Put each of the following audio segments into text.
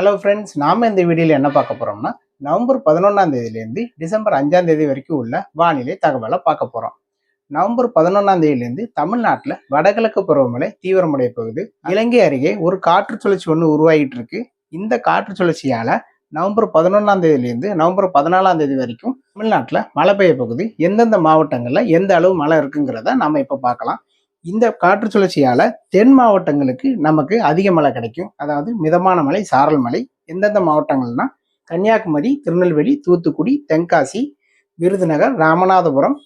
Hello friends நாம் இந்த வீடியோவில் என்ன பார்க்க போகிறோம்னா நவம்பர் பதினொன்றாம் தேதியிலேருந்து டிசம்பர் அஞ்சாம் தேதி வரைக்கும் உள்ள வானிலை தகவலை பார்க்க போகிறோம் நவம்பர் பதினொன்றாம் தேதியிலேருந்து தமிழ்நாட்டில் வடகிழக்கு பருவமழை தீவிரமடைய போகுது. இலங்கை அருகே ஒரு காற்று சுழற்சி ஒன்று உருவாகிட்டு இருக்கு. இந்த காற்று சுழற்சியால் நவம்பர் பதினொன்றாம் தேதியிலேருந்து நவம்பர் பதினாலாம் தேதி வரைக்கும் தமிழ்நாட்டில் மழை பெய்ய போகுது. எந்தெந்த மாவட்டங்களில் எந்த அளவு மழை இருக்குங்கிறத நம்ம இப்போ பார்க்கலாம். இந்த காற்று சுழற்சியால தென் மாவட்டங்களுக்கு நமக்கு அதிக மழை கிடைக்கும். அதாவது மிதமான மழை சாரல் மழை எந்தெந்த மாவட்டங்கள்னா கன்னியாகுமரி திருநெல்வேலி தூத்துக்குடி தென்காசி விருதுநகர் ராமநாதபுரம்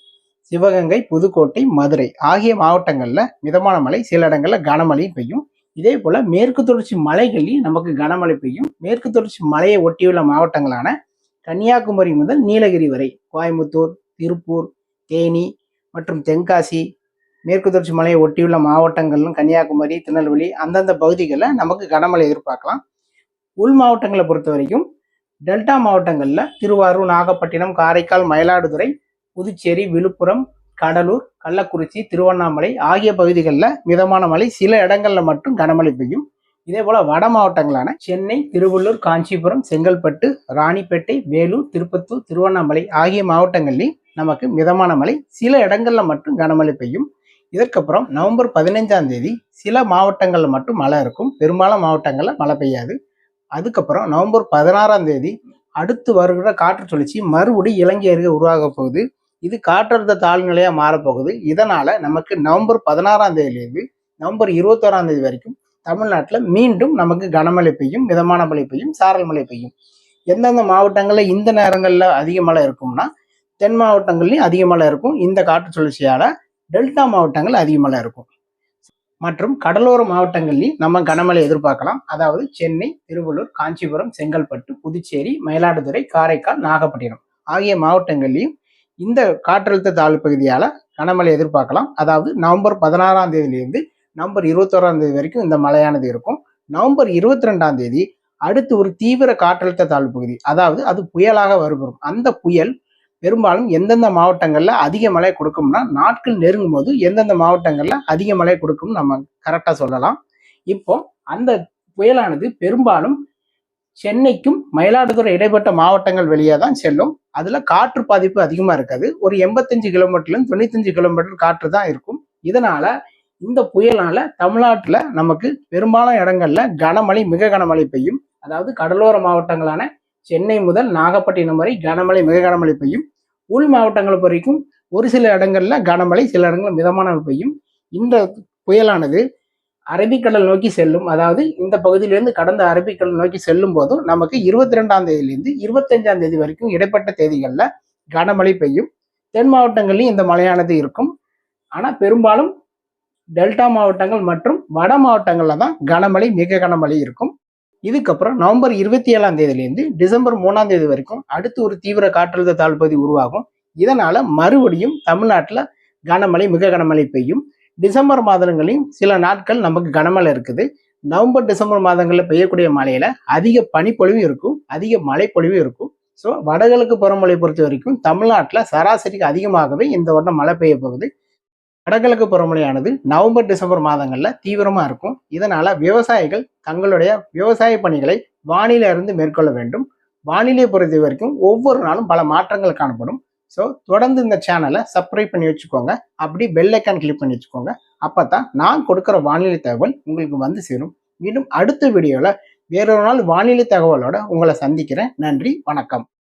சிவகங்கை புதுக்கோட்டை மதுரை ஆகிய மாவட்டங்களில் மிதமான மழை சில இடங்களில் கனமழையும் பெய்யும். இதே போல் மேற்கு தொடர்ச்சி மலைகளில் நமக்கு கனமழை பெய்யும். மேற்கு தொடர்ச்சி மலையை ஒட்டியுள்ள மாவட்டங்களான கன்னியாகுமரி முதல் நீலகிரி வரை கோயம்புத்தூர் திருப்பூர் தேனி மற்றும் தென்காசி மேற்கு தொடர்ச்சி மலையை ஒட்டியுள்ள மாவட்டங்களும் கன்னியாகுமரி திருநெல்வேலி அந்தந்த பகுதிகளில் நமக்கு கனமழை எதிர்பார்க்கலாம். உள் மாவட்டங்களை பொறுத்த வரைக்கும் டெல்டா மாவட்டங்களில் திருவாரூர் நாகப்பட்டினம் காரைக்கால் மயிலாடுதுறை புதுச்சேரி விழுப்புரம் கடலூர் கள்ளக்குறிச்சி திருவண்ணாமலை ஆகிய பகுதிகளில் மிதமான மழை சில இடங்களில் மட்டும் கனமழை பெய்யும். இதே போல் வட மாவட்டங்களான சென்னை திருவள்ளூர் காஞ்சிபுரம் செங்கல்பட்டு ராணிப்பேட்டை வேலூர் திருப்பத்தூர் திருவண்ணாமலை ஆகிய மாவட்டங்களில் நமக்கு மிதமான மழை சில இடங்களில் மட்டும் கனமழை பெய்யும். இதற்கப்புறம் நவம்பர் பதினைஞ்சாம் தேதி சில மாவட்டங்களில் மட்டும் மழை இருக்கும். பெரும்பாலும் மாவட்டங்களில் மழை பெய்யாது. அதுக்கப்புறம் நவம்பர் பதினாறாம் தேதி அடுத்து வருகிற காற்று சுழற்சி மறுபடி இலங்கை அருகே உருவாக போகுது. இது காற்றழுத்த தாழ்நிலையாக மாறப்போகுது. இதனால் நமக்கு நவம்பர் பதினாறாம் தேதியிலிருந்து நவம்பர் இருபத்தோராம் தேதி வரைக்கும் தமிழ்நாட்டில் மீண்டும் நமக்கு கனமழை பெய்யும் மிதமான மழை பெய்யும் சாரல் மழை பெய்யும். எந்தெந்த மாவட்டங்களில் இந்த நேரங்களில் அதிக மழை இருக்கும்னா தென் மாவட்டங்கள்லையும் அதிக மழை இருக்கும். இந்த காற்று சுழற்சியால் டெல்டா மாவட்டங்கள் அதிகமாக இருக்கும். மற்றும் கடலோர மாவட்டங்களில் நம்ம கனமழை எதிர்பார்க்கலாம். அதாவது சென்னை திருவள்ளூர் காஞ்சிபுரம் செங்கல்பட்டு புதுச்சேரி மயிலாடுதுறை காரைக்கால் நாகப்பட்டினம் ஆகிய மாவட்டங்கள்லையும் இந்த காற்றழுத்த தாழ்வு பகுதியால் கனமழை எதிர்பார்க்கலாம். அதாவது நவம்பர் பதினாறாம் தேதியிலிருந்து நவம்பர் இருபத்தோராம் தேதி வரைக்கும் இந்த மழையானது இருக்கும். நவம்பர் இருபத்தி ரெண்டாம் தேதி அடுத்து ஒரு தீவிர காற்றழுத்த தாழ்வு பகுதி அதாவது அது புயலாக வருகிறோம் அந்த புயல் பெரும்பாலும் எந்தெந்த மாவட்டங்களில் அதிக மழை கொடுக்கும்னா நாட்கள் நெருங்கும் போது எந்தெந்த மாவட்டங்களில் அதிக மழை கொடுக்கும் நம்ம கரெக்டாக சொல்லலாம். இப்போ அந்த புயலானது பெரும்பாலும் சென்னைக்கும் மயிலாடுதுறை இடைப்பட்ட மாவட்டங்கள் வெளியே தான் செல்லும். அதில் காற்று பாதிப்பு அதிகமாக இருக்காது. ஒரு எண்பத்தஞ்சு கிலோமீட்டர்லேருந்து தொண்ணூத்தஞ்சு கிலோமீட்டர் காற்று தான் இருக்கும். இதனால் இந்த புயலால் தமிழ்நாட்டில் நமக்கு பெரும்பாலான இடங்களில் கனமழை மிக கனமழை பெய்யும். அதாவது கடலோர மாவட்டங்களான சென்னை முதல் நாகப்பட்டினம் வரை கனமழை மிக கனமழை பெய்யும். உள் மாவட்டங்கள் வரைக்கும் ஒரு சில இடங்கள்ல கனமழை சில இடங்களில் மிதமான பெய்யும். இந்த புயலானது அரபிக்கடல் நோக்கி செல்லும். அதாவது இந்த பகுதியிலிருந்து கடந்த அரபிக்கடல் நோக்கி செல்லும் போதும் நமக்கு இருபத்தி ரெண்டாம் தேதியிலிருந்து இருபத்தஞ்சாம் தேதி வரைக்கும் இடைப்பட்ட தேதிகளில் கனமழை பெய்யும். தென் மாவட்டங்கள்லையும் இந்த மழையானது இருக்கும். ஆனால் பெரும்பாலும் டெல்டா மாவட்டங்கள் மற்றும் வட மாவட்டங்களில் தான் கனமழை மிக கனமழை இருக்கும். இதுக்கப்புறம் நவம்பர் இருபத்தி ஏழாம் தேதியிலேருந்து டிசம்பர் மூணாம் தேதி வரைக்கும் அடுத்து ஒரு தீவிர காற்றழுத்த தாழ்வு பகுதி உருவாகும். இதனால மறுபடியும் தமிழ்நாட்டில் கனமழை மிக கனமழை பெய்யும். டிசம்பர் மாதங்களையும் சில நாட்கள் நமக்கு கனமழை இருக்குது. நவம்பர் டிசம்பர் மாதங்களில் பெய்யக்கூடிய மழையில அதிக பனிப்பொழிவும் இருக்கும். அதிக மழைப்பொழிவும் இருக்கும். ஸோ வடகிழக்கு பருவமழை பொறுத்த வரைக்கும் தமிழ்நாட்டில் சராசரிக்கு அதிகமாகவே இந்த வருடம் மழை பெய்ய போகுது. வடகிழக்கு பருவமழையானது நவம்பர் டிசம்பர் மாதங்களில் தீவிரமாக இருக்கும். இதனால் விவசாயிகள் தங்களுடைய விவசாய பணிகளை வானிலை இருந்து மேற்கொள்ள வேண்டும். வானிலை பொறுத்த வரைக்கும் ஒவ்வொரு நாளும் பல மாற்றங்கள் காணப்படும். ஸோ தொடர்ந்து இந்த சேனலை சப்ஸ்கிரைப் பண்ணி வச்சுக்கோங்க. அப்படி பெல்லைக்கான் கிளிக் பண்ணி வச்சுக்கோங்க. அப்போ தான் நான் கொடுக்குற வானிலை தகவல் உங்களுக்கு வந்து சேரும். மீண்டும் அடுத்த வீடியோவில் வேறொரு நாள் வானிலை தகவலோட உங்களை சந்திக்கிறேன். நன்றி வணக்கம்.